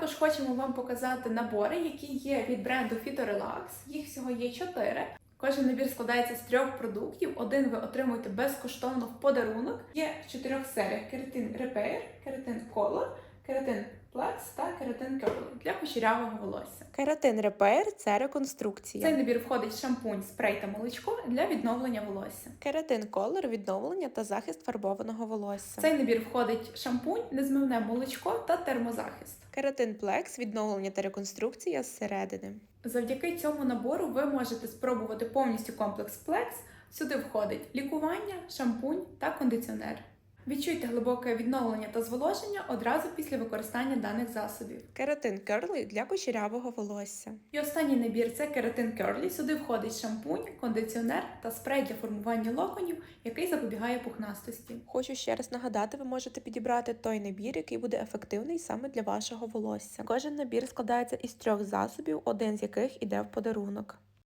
Також хочемо вам показати набори, які є від бренду Phytorelax. Їх всього є чотири. Кожен набір складається з трьох продуктів. Один ви отримуєте безкоштовно в подарунок. Є в чотирьох серіях Keratin Repair, Keratin Color, Plex та Keratin Curly для кучерявого волосся. Кератин Репейр це реконструкція. В цей набір входить шампунь, спрей та молочко для відновлення волосся. Кератин колор відновлення та захист фарбованого волосся. В цей набір входить шампунь, незмивне молочко та термозахист. Кератин Плекс відновлення та реконструкція зсередини. Завдяки цьому набору ви можете спробувати повністю комплекс Plex. Сюди входить лікування, шампунь та кондиціонер. Відчуйте глибоке відновлення та зволоження одразу після використання даних засобів. Кератин Керлі для кучерявого волосся. І останній набір це кератин Curly. Сюди входить шампунь, кондиціонер та спрей для формування локонів, який запобігає пухнастості. Хочу ще раз нагадати, ви можете підібрати той набір, який буде ефективний саме для вашого волосся. Кожен набір складається із трьох засобів, один з яких іде в подарунок.